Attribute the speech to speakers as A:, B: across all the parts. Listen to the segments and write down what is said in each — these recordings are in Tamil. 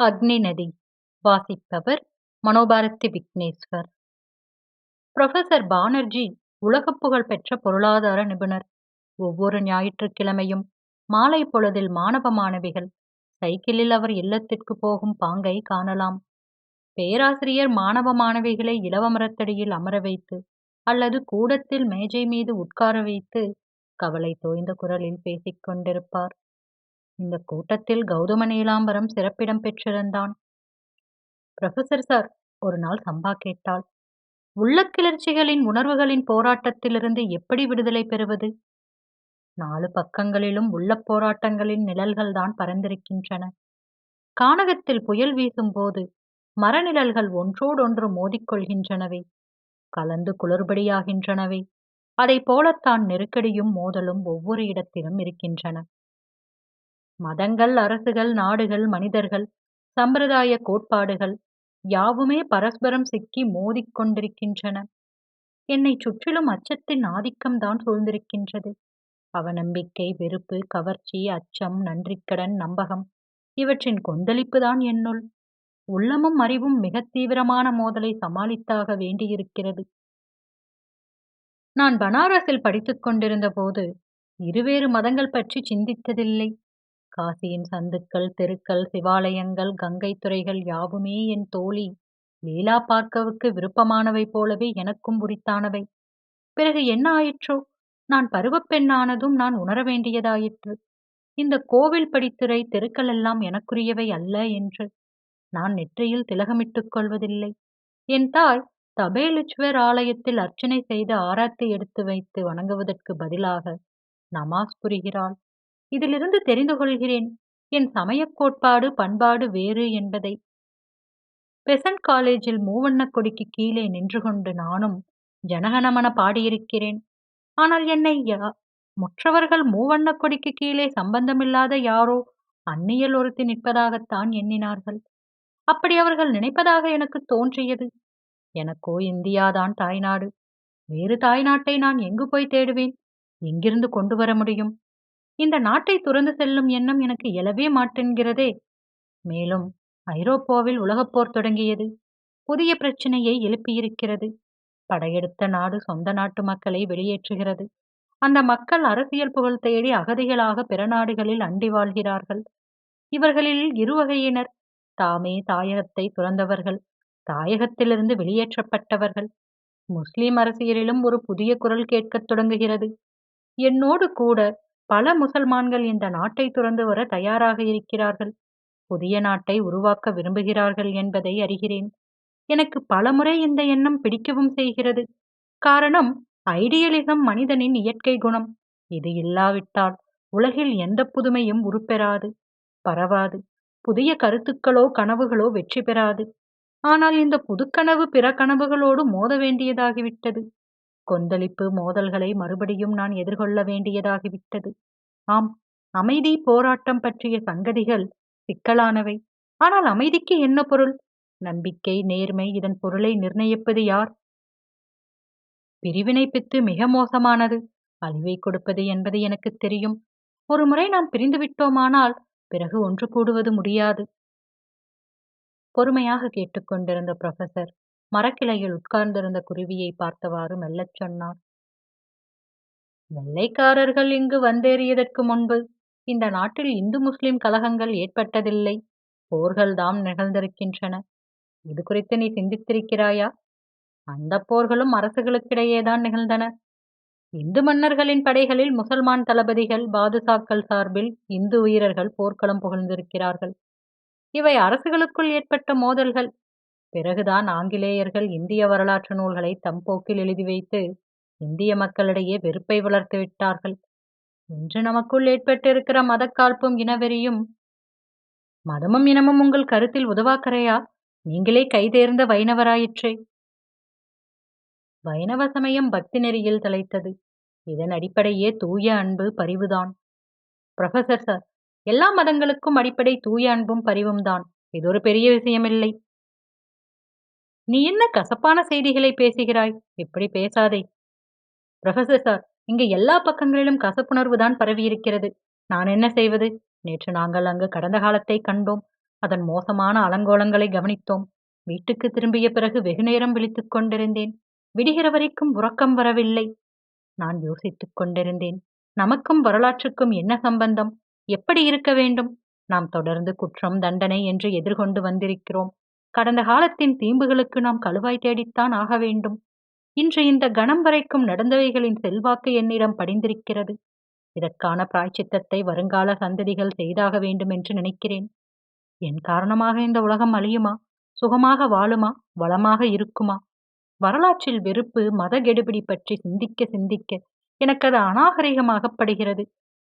A: அக்னி நதி. வாசிப்பவர் மனோபாரதி விக்னேஸ்வர். புரொஃபசர் பானர்ஜி உலகப் புகழ் பெற்ற பொருளாதார நிபுணர். ஒவ்வொரு ஞாயிற்றுக்கிழமையும் மாலை பொழுதில் மாணவ மாணவிகள் சைக்கிளில் அவர் இல்லத்திற்கு போகும் பாங்கை காணலாம். பேராசிரியர் மாணவ மாணவிகளை இலவ மரத்தடியில் அமர வைத்து அல்லது கூடத்தில் மேஜை மீது உட்கார வைத்து கவலை தோய்ந்த குரலில் பேசிக் கொண்டிருப்பார் இந்த கூட்டத்தில் கௌதம நீலாம்பரம் சிறப்பிடம் பெற்றிருந்தான். புரொஃபசர் சார் ஒரு நாள் சம்பா கேட்டாள். உள்ளக்கிளர்ச்சிகளின் உணர்வுகளின் போராட்டத்திலிருந்து எப்படி விடுதலை பெறுவது? நாலு பக்கங்களிலும் உள்ள போராட்டங்களின் நிழல்கள் தான் பறந்திருக்கின்றன. கானகத்தில் புயல் வீசும்போது மரநிழல்கள் ஒன்றோடொன்று மோதிக்கொள்கின்றனவே கலந்து குளறுபடியாகின்றனவே அதை போலத்தான் நெருக்கடியும் மோதலும் ஒவ்வொரு இடத்திலும் இருக்கின்றன. மதங்கள் அரசுகள் நாடுகள் மனிதர்கள் சம்பிரதாய கோட்பாடுகள் யாவுமே பரஸ்பரம் சிக்கி மோதிக்கொண்டிருக்கின்றன என்னை சுற்றிலும் அச்சத்தின் ஆதிக்கம்தான் சூழ்ந்திருக்கின்றது. அவநம்பிக்கை வெறுப்பு கவர்ச்சி அச்சம் நன்றிக்கடன் நம்பகம் இவற்றின் கொந்தளிப்புதான் என்னுள். உள்ளமும் அறிவும் மிக தீவிரமான மோதலை சமாளித்தாக வேண்டியிருக்கிறது. நான் பனாரஸில் படித்துக் கொண்டிருந்த போது இருவேறு மதங்கள் பற்றி சிந்தித்ததில்லை. காசியின் சந்துக்கள் தெருக்கள் சிவாலயங்கள் கங்கை துறைகள் யாவுமே என் தோழி. லீலா பார்க்கவுக்கு விருப்பமானவை போலவே எனக்கும் உரித்தானவை. பிறகு என்ன ஆயிற்றோ? நான் பருவப்பெண்ணானதும் நான் உணர வேண்டியதாயிற்று. இந்த கோவில் படித்துறை தெருக்கள் எல்லாம் எனக்குரியவை அல்ல என்று நான் நெற்றியில் திலகமிட்டுக் கொள்வதில்லை. என் தாய் தபேலுச்சுவர் ஆலயத்தில் அர்ச்சனை செய்து ஆராத்தி எடுத்து வைத்து வணங்குவதற்கு பதிலாக நமாஸ் புரிகிறாள். இதிலிருந்து தெரிந்து கொள்கிறேன். என் சமயக் கோட்பாடு பண்பாடு வேறு என்பதை. பெசன்ட் காலேஜில் மூவண்ண கொடிக்கு கீழே நின்று கொண்டு நானும் ஜனகணமன பாடியிருக்கிறேன். ஆனால் என்னை முற்றவர்கள் மூவண்ண கொடிக்கு கீழே சம்பந்தமில்லாத யாரோ அந்நியல் ஒருத்தி நிற்பதாகத்தான் எண்ணினார்கள். அப்படி அவர்கள் நினைப்பதாக எனக்கு தோன்றியது. எனக்கோ இந்தியாதான் தாய்நாடு. வேறு தாய்நாட்டை நான் எங்கு போய் தேடுவேன்? எங்கிருந்து கொண்டு வர முடியும்? இந்த நாட்டை துறந்து செல்லும் எண்ணம் எனக்கு எழவே மாட்டேன்கிறதே. மேலும் ஐரோப்பாவில் உலகப்போர் தொடங்கியது. புதிய பிரச்சனையை எழுப்பியிருக்கிறது. படையெடுத்த நாடு சொந்த நாட்டு மக்களை வெளியேற்றுகிறது. அந்த மக்கள் அரசியல் புகழ் தேடி அகதிகளாக பிற நாடுகளில் அண்டி வாழ்கிறார்கள். இவர்களில் இருவகையினர். தாமே தாயகத்தை துறந்தவர்கள். தாயகத்திலிருந்து வெளியேற்றப்பட்டவர்கள். முஸ்லிம் அரசியலிலும் ஒரு புதிய குரல் கேட்கத் தொடங்குகிறது. என்னோடு கூட பல முசல்மான்கள் இந்த நாட்டை துறந்து வர தயாராக இருக்கிறார்கள். புதிய நாட்டை உருவாக்க விரும்புகிறார்கள் என்பதை அறிகிறேன். எனக்கு பலமுறை இந்த எண்ணம் பிடிக்கவும் செய்கிறது. காரணம் ஐடியலிசம் மனிதனின் இயற்கை குணம். இது இல்லாவிட்டால் உலகில் எந்த புதுமையும் உருப்பெறாது. பரவாது. புதிய கருத்துக்களோ கனவுகளோ வெற்றி பெறாது. ஆனால் இந்த புதுக்கனவு பிற கனவுகளோடு மோத வேண்டியதாகிவிட்டது. கொந்தளிப்பு மோதல்களை மறுபடியும் நான் எதிர்கொள்ள வேண்டியதாகிவிட்டது. ஆம் அமைதி போராட்டம் பற்றிய சங்கதிகள் சிக்கலானவை. ஆனால் அமைதிக்கு என்ன பொருள்? நம்பிக்கை நேர்மை இதன் பொருளை நிர்ணயிப்பது யார்? பிரிவினை பித்து மிக மோசமானது. அழிவை கொடுப்பது என்பது எனக்கு தெரியும். ஒரு முறை நாம் பிரிந்து விட்டோமானால் பிறகு ஒன்று கூடுவது முடியாது. பொறுமையாக கேட்டுக்கொண்டிருந்த ப்ரொஃபசர் மரக்கிளையில் உட்கார்ந்திருந்த குருவியை பார்த்தவாறு மெல்லச் சொன்னார் வெள்ளைக்காரர்கள் இங்கு வந்தேறியதற்கு முன்பு இந்த நாட்டில் இந்து முஸ்லிம் கலகங்கள் ஏற்பட்டதில்லை. போர்கள்தாம் நிகழ்ந்திருக்கின்றன. இது குறித்து நீ சிந்தித்திருக்கிறாயா? அந்த போர்களும் அரசுகளுக்கிடையேதான் நிகழ்ந்தன. இந்து மன்னர்களின் படைகளில் முசல்மான் தளபதிகள் பாதுசாக்கள் சார்பில் இந்து வீரர்கள் போர்க்களம் புகழ்ந்திருக்கிறார்கள். இவை அரசுகளுக்குள் ஏற்பட்ட மோதல்கள். பிறகுதான் ஆங்கிலேயர்கள் இந்திய வரலாற்று நூல்களை தம் போக்கில் எழுதி வைத்து இந்திய மக்களிடையே வெறுப்பை வளர்த்து விட்டார்கள். இன்று நமக்குள் ஏற்பட்டிருக்கிற மதக்காழ்ப்பும் இனவெறியும் மதமும் இனமும் உங்கள் கருத்தில் உதவாக்கரையா? நீங்களே கைதேர்ந்த வைணவராயிற்றே. வைணவ சமயம் பக்தி நெறியில் தலைத்தது. இதன் அடிப்படையே தூய அன்பு பரிவுதான். புரொஃபசர் சார் எல்லா மதங்களுக்கும் அடிப்படை தூய அன்பும் பரிவும் தான் இது ஒரு பெரிய விஷயமில்லை. நீ என்ன கசப்பான செய்திகளை பேசுகிறாய்? இப்படி பேசாதே. ப்ரொஃபசர் சார் இங்கு எல்லா பக்கங்களிலும் கசப்புணர்வு தான் பரவியிருக்கிறது. நான் என்ன செய்வது? நேற்று நாங்கள் அங்கு கடந்த காலத்தை கண்டோம். அதன் மோசமான அலங்கோலங்களை கவனித்தோம். வீட்டுக்கு திரும்பிய பிறகு வெகுநேரம் விழித்துக் கொண்டிருந்தேன். விடுகிற வரைக்கும் உறக்கம் வரவில்லை. நான் யோசித்துக் கொண்டிருந்தேன். நமக்கும் வரலாற்றுக்கும் என்ன சம்பந்தம்? எப்படி இருக்க வேண்டும்? நாம் தொடர்ந்து குற்றம் தண்டனை என்று எதிர்கொண்டு வந்திருக்கிறோம். கடந்த காலத்தின் தீம்புகளுக்கு நாம் கழுவாய் தேடித்தான் ஆக வேண்டும். இன்று இந்த கணம் வரைக்கும் நடந்தவைகளின் செல்வாக்கு என்னிடம் படிந்திருக்கிறது. இதற்கான பிராய்ச்சித்தத்தை வருங்கால சந்ததிகள் செய்தாக வேண்டும் என்று நினைக்கிறேன். என் காரணமாக இந்த உலகம் அழியுமா? சுகமாக வாழுமா? வளமாக இருக்குமா? வரலாற்றில் வெறுப்பு மத கெடுபிடி பற்றி சிந்திக்க சிந்திக்க எனக்கு அது அநாகரிகமாகப்படுகிறது.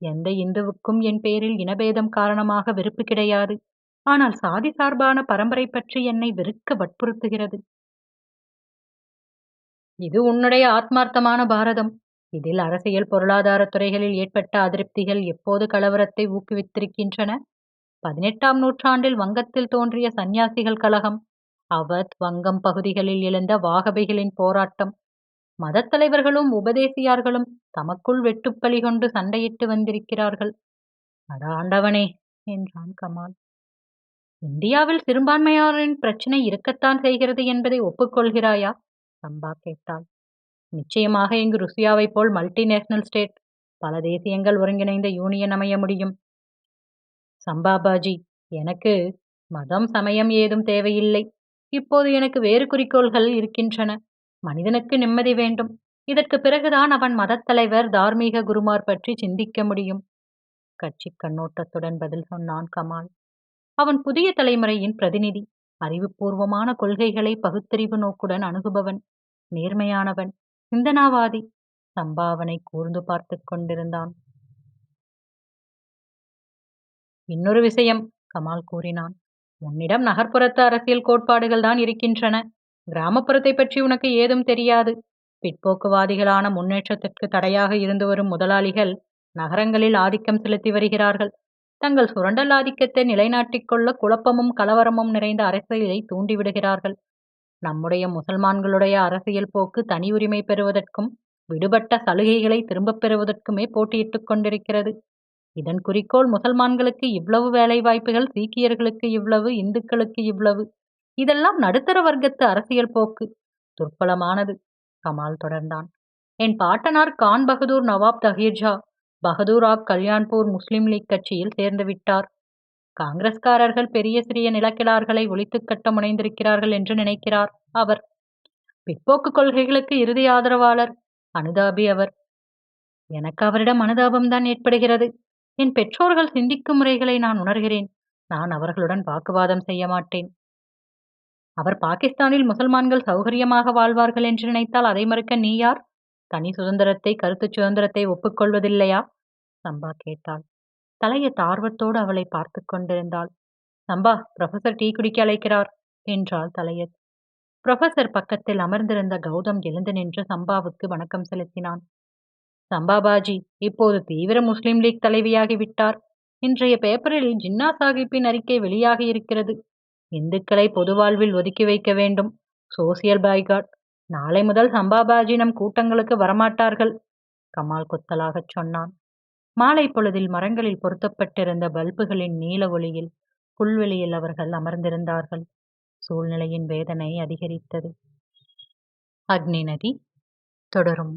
A: எந்த இந்துவுக்கும் என் பெயரில் இனபேதம் காரணமாக வெறுப்பு கிடையாது. ஆனால் சாதி சார்பான பரம்பரை பற்றி என்னை வெறுக்க வற்புறுத்துகிறது. இது உன்னுடைய ஆத்மார்த்தமான பாரதம். இதில் அரசியல் பொருளாதார துறைகளில் ஏற்பட்ட அதிருப்திகள் எப்போது கலவரத்தை ஊக்குவித்திருக்கின்றன? பதினெட்டாம் நூற்றாண்டில் வங்கத்தில் தோன்றிய சந்நியாசிகள் கழகம் அவத் வங்கம் பகுதிகளில் எழுந்த வாகபைகளின் போராட்டம். மதத்தலைவர்களும் உபதேசியார்களும் தமக்குள் வெட்டுப்பலி கொண்டு சண்டையிட்டு வந்திருக்கிறார்கள். அட ஆண்டவனே! என்றான் கமால். இந்தியாவில் சிறுபான்மையாரின் பிரச்சனை இருக்கத்தான் செய்கிறது என்பதை ஒப்புக்கொள்கிறாயா? சம்பா கேட்டாள். நிச்சயமாக இங்கு ருசியாவைப் போல் மல்டிநேஷனல் ஸ்டேட் பல தேசியங்கள் ஒருங்கிணைந்த யூனியன் அமைய முடியும். சம்பாபாஜி எனக்கு மதம் சமயம் ஏதும் தேவையில்லை. இப்போது எனக்கு வேறு குறிக்கோள்கள் இருக்கின்றன. மனிதனுக்கு நிம்மதி வேண்டும். இதற்கு பிறகுதான் அவன் மதத்தலைவர் தார்மீக குருமார் பற்றி சிந்திக்க முடியும். கட்சி கண்ணோட்டத்துடன் பதில் சொன்னான் கமால். அவன் புதிய தலைமுறையின் பிரதிநிதி. அறிவுபூர்வமான கொள்கைகளை பகுத்தறிவு நோக்குடன் அணுகுபவன் நேர்மையானவன் சிந்தனாவாதி. சம்பாவனை கூர்ந்து பார்த்து கொண்டிருந்தான். இன்னொரு விஷயம் கமால் கூறினான். உன்னிடம் நகர்ப்புறத்து அரசியல் கோட்பாடுகள் தான் இருக்கின்றன. கிராமப்புறத்தை பற்றி உனக்கு ஏதும் தெரியாது. பிற்போக்குவாதிகளான முன்னேற்றத்திற்கு தடையாக இருந்து வரும் முதலாளிகள் நகரங்களில் ஆதிக்கம் செலுத்தி வருகிறார்கள். தங்கள் சுரண்டல் ஆதிக்கத்தை நிலைநாட்டிக் கொள்ள குழப்பமும் கலவரமும் நிறைந்த அரசியலை தூண்டிவிடுகிறார்கள். நம்முடைய முசல்மான்களுடைய அரசியல் போக்கு தனி உரிமை பெறுவதற்கும் விடுபட்ட சலுகைகளை திரும்பப் பெறுவதற்குமே போட்டியிட்டுக் கொண்டிருக்கிறது. இதன் குறிக்கோள் முசல்மான்களுக்கு இவ்வளவு வேலை வாய்ப்புகள் சீக்கியர்களுக்கு இவ்வளவு இந்துக்களுக்கு இவ்வளவு. இதெல்லாம் நடுத்தர வர்க்கத்து அரசியல் போக்கு. துர்பலமானது கமால் தொடர்ந்தான். என் பாட்டனார் கான் பகதூர் நவாப் தஹீர்ஜா பகதூராக் கல்யாண்பூர் முஸ்லிம் லீக் கட்சியில் சேர்ந்துவிட்டார் காங்கிரஸ்காரர்கள் பெரிய சிறிய நிலக்கிழார்களை ஒழித்துக் கட்ட முனைந்திருக்கிறார்கள் என்று நினைக்கிறார் அவர். பிற்போக்கு கொள்கைகளுக்கு இறுதி ஆதரவாளர் அனுதாபி அவர். எனக்கு அவரிடம் அனுதாபம்தான் ஏற்படுகிறது. என் பெற்றோர்கள் சிந்திக்கும் முறைகளை நான் உணர்கிறேன். நான் அவர்களுடன் வாக்குவாதம் செய்ய மாட்டேன். அவர் பாகிஸ்தானில் முசல்மான்கள் சௌகரியமாக வாழ்வார்கள் என்று நினைத்தால் அதை மறுக்க நீ யார்? தனி சுதந்திரத்தை கருத்து சுதந்திரத்தை ஒப்புக்கொள்வதில்லையா? சம்பா கேட்டாள். தலைய தார்வத்தோடு அவளை பார்த்து கொண்டிருந்தாள். சம்பா ப்ரொஃபசர் டீ குடிக்க அழைக்கிறார் என்றாள் தலையத் ப்ரொஃபசர் பக்கத்தில் அமர்ந்திருந்த கௌதம் எழுந்து நின்று சம்பாவுக்கு வணக்கம் செலுத்தினான். சம்பாபாஜி இப்போது தீவிர முஸ்லிம் லீக் தலைவியாகி விட்டார். இன்றைய பேப்பரில் ஜின்னா சாஹிப்பின் அறிக்கை வெளியாகி இருக்கிறது. இந்துக்களை பொது வாழ்வில் ஒதுக்கி வைக்க வேண்டும். சோசியல் பாய்காட் நாளை முதல் சம்பாபாஜி நம் கூட்டங்களுக்கு வரமாட்டார்கள் கமால் கொத்தலாகச் சொன்னான். மாலை பொழுதில் மரங்களில் பொருத்தப்பட்டிருந்த பல்புகளின் நீல ஒளியில் புல்வெளியில் அவர்கள் அமர்ந்திருந்தார்கள். சூழ்நிலையின் வேதனை அதிகரித்தது. அக்னி நதி தொடரும்.